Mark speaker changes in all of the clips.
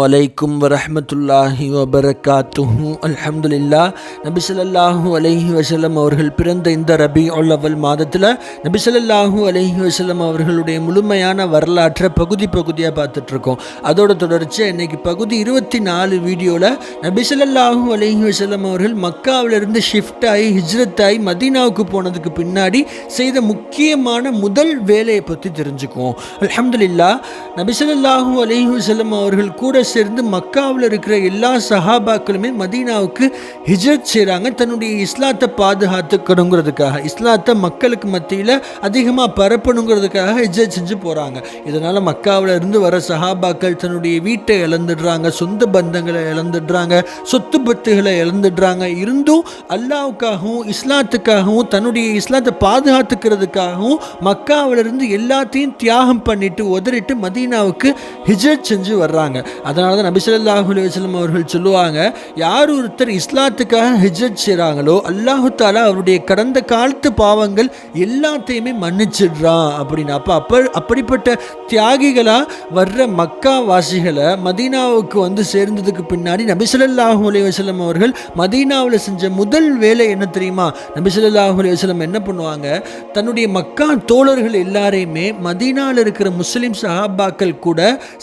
Speaker 1: வலைக்கும் வரஹ்மத்துல்லாஹி வபரகாத்துஹு அல்ஹம்துலில்லா நபி ஸல்லல்லாஹு அலைஹி அவர்கள் பிறந்த இந்த ரபி அவ்வல் மாதத்தில் நபி ஸல்லல்லாஹு அலைஹி அவர்களுடைய முழுமையான வரலாற்றை பகுதி பகுதியாக பார்த்துட்ருக்கோம் அதோட தொடர்ச்சியாக இன்னைக்கு பகுதி இருபத்தி நாலு வீடியோவில் நபி ஸல்லல்லாஹு அலைஹி வஸல்லம் அவர்கள் மக்காவிலிருந்து ஷிஃப்ட் ஆகி ஹிஜ்ரத் ஆகி மதீனாவுக்கு போனதுக்கு பின்னாடி செய்த முக்கியமான முதல் வேலையை பற்றி தெரிஞ்சுக்குவோம் அலமதுல்லா நபி ஸல்லல்லாஹு அலைஹி அவர்கள் கூட சேர்ந்து மக்காவில் இருக்கிற எல்லா சஹாபாக்களுமே மதீனாவுக்கு ஹிஜ்ரத் செய்கிறாங்க தன்னுடைய இஸ்லாத்தை பாதுகாத்துக்கணுங்கிறதுக்காக இஸ்லாத்தை மக்களுக்கு மத்தியில் அதிகமாக பரப்பணுங்கிறதுக்காக ஹிஜ்ரத் செஞ்சு போகிறாங்க இதனால் மக்காவில் இருந்து வர சஹாபாக்கள் தன்னுடைய வீட்டை இழந்துடுறாங்க சொந்த பந்தங்களை இழந்துடுறாங்க சொத்து பத்துகளை இழந்துடுறாங்க. இருந்தும் அல்லாவுக்காகவும் இஸ்லாத்துக்காகவும் தன்னுடைய இஸ்லாத்தை பாதுகாத்துக்கிறதுக்காகவும் மக்காவிலிருந்து எல்லாத்தையும் தியாகம் பண்ணிட்டு உதறிட்டு மதீனாவுக்கு ஹிஜ்ரத் செஞ்சு வர்றாங்க. அதனால தான் நபி ஸல்லல்லாஹு அவர்கள் சொல்லுவாங்க யார் ஒருத்தர் இஸ்லாத்துக்காக ஹிஜத் செய்கிறாங்களோ அல்லாஹு தாலா அவருடைய கடந்த காலத்து பாவங்கள் எல்லாத்தையுமே மன்னிச்சிடுறான் அப்படின்னு. அப்போ அப்போ அப்படிப்பட்ட தியாகிகளாக வர்ற மக்கா வாசிகளை மதீனாவுக்கு வந்து சேர்ந்ததுக்கு பின்னாடி நபிசல்லாஹு ஸல்லல்லாஹு அவர்கள் மதீனாவில் செஞ்ச முதல் வேலை என்ன தெரியுமா? நபிசல்லாஹு ஸல்லல்லாஹு என்ன பண்ணுவாங்க? தன்னுடைய மக்கா தோழர்கள் எல்லாரையுமே மதீனாவில் இருக்கிற முஸ்லீம் சஹாபாக்கள் கூட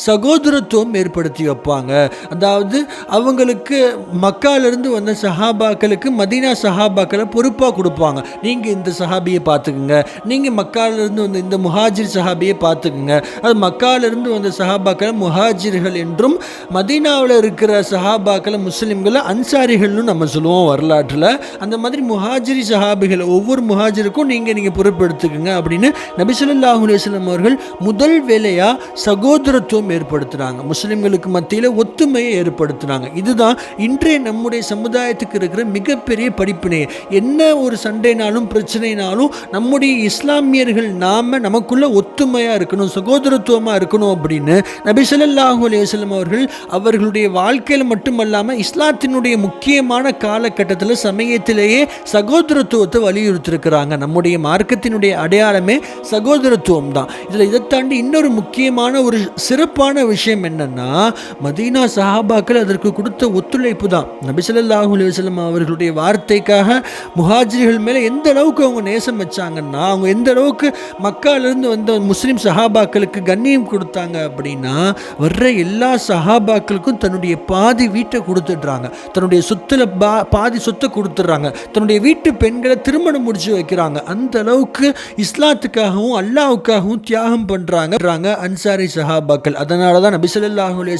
Speaker 1: சகோதரத்துவம் ஏற்படுத்தி வைப்பாங்க. அதாவது அவங்களுக்கு மக்காலிருந்து வந்த சஹாபாக்களுக்கு மதீனா சஹாபாக்களை பொறுப்பாக கொடுப்பாங்க. நீங்கள் இந்த சஹாபியை பார்த்துக்குங்க. நீங்கள் மக்காலிருந்து வந்த இந்த முஹாஜிர் சஹாபியை பார்த்துக்குங்க. அது மக்காலிருந்து வந்த சஹாபாக்களை முஹாஜிர்கள் என்றும் மதீனாவில் இருக்கிற சஹாபாக்களை முஸ்லீம்களை அன்சாரிகள்னு நம்ம சொல்லுவோம் வரலாற்றில். அந்த மாதிரி முஹாஜிரி சஹாபிகள் ஒவ்வொரு முஹாஜிருக்கும் நீங்கள் நீங்கள் பொறுப்பெடுத்துக்குங்க அப்படின்னு நபிசல்லாஹு அலுவலம் அவர்கள் முதல் வேலையாக சகோதரத்துவம் ஏற்படுத்துனாங்க. முஸ்லீம்களுக்கு மத்தியில் ஒத்துமையை ஏற்படுத்தினாங்க. இதுதான் இன்றைய நம்முடைய சமுதாயத்துக்கு இருக்கிற மிகப்பெரிய படிப்பினை என்ன ஒரு சண்டைனாலும் பிரச்சனைனாலும் நம்முடைய இஸ்லாமியர்கள் நாம் நமக்குள்ள ஒத்துமையாக இருக்கணும் சகோதரத்துவமாக இருக்கணும் அப்படின்னு நபி அலையம் அவர்கள் அவர்களுடைய வாழ்க்கையில் மட்டுமல்லாமல் இஸ்லாத்தினுடைய முக்கியமான காலகட்டத்தில் சமயத்திலேயே சகோதரத்துவத்தை வலியுறுத்திருக்கிறாங்க நம்முடைய மார்க்கத்தினுடைய அடையாளமே சகோதரத்துவம் தான் இதில் இதை தாண்டி இன்னொரு முக்கியமான ஒரு சிறப்பான விஷயம் என்னன்னா மதீனா சஹாபாக்கள் அதற்கு கொடுத்த ஒத்துழைப்பு தான். நபி அலுவலம் அவர்களுடைய வார்த்தைக்காக முஹாஜிர்கள் மேலே எந்த அளவுக்கு அவங்க நேசம் வச்சாங்கன்னா அவங்க எந்த அளவுக்கு மக்காலிருந்து வந்த முஸ்லீம் சஹாபாக்களுக்கு கண்ணியம் கொடுத்தாங்க அப்படின்னா வர்ற எல்லா சஹாபாக்களுக்கும் தன்னுடைய பாதி வீட்டை கொடுத்துடுறாங்க. தன்னுடைய சொத்துல பா பாதி சொத்தை கொடுத்துட்றாங்க. தன்னுடைய வீட்டு பெண்களை திருமணம் முடிச்சு வைக்கிறாங்க. அந்த அளவுக்கு இஸ்லாத்துக்காகவும் அல்லாவுக்காகவும் தியாகம் பண்ணுறாங்க அன்சாரி சஹாபாக்கள். அதனால தான் நபி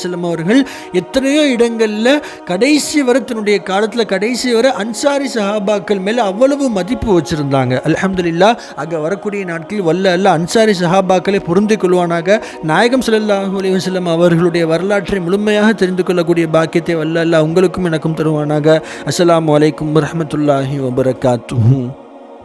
Speaker 1: செல்லம் அவர்கள் எத்தனையோ இடங்களில் கடைசி வரை தன்னுடைய காலத்தில் கடைசி வரை அன்சாரி சஹாபாக்கள் மேலே அவ்வளவு மதிப்பு வச்சுருந்தாங்க. அலமதுல்லா அங்கே வரக்கூடிய நாட்களில் வல்ல அல்ல அன்சாரி சஹாபாக்களை புரிந்து கொள்வானாக. நாயகம் ஸல்லல்லாஹு அலைஹி அவர்களுடைய வரலாற்றை முழுமையாக தெரிந்து கொள்ளக்கூடிய பாக்கியத்தை வல்ல அல்ல உங்களுக்கும் எனக்கும் தருவானாக. அஸ்லாம் அலைக்கும் வரமத்துல்லாஹி வபரகாத்துஹு.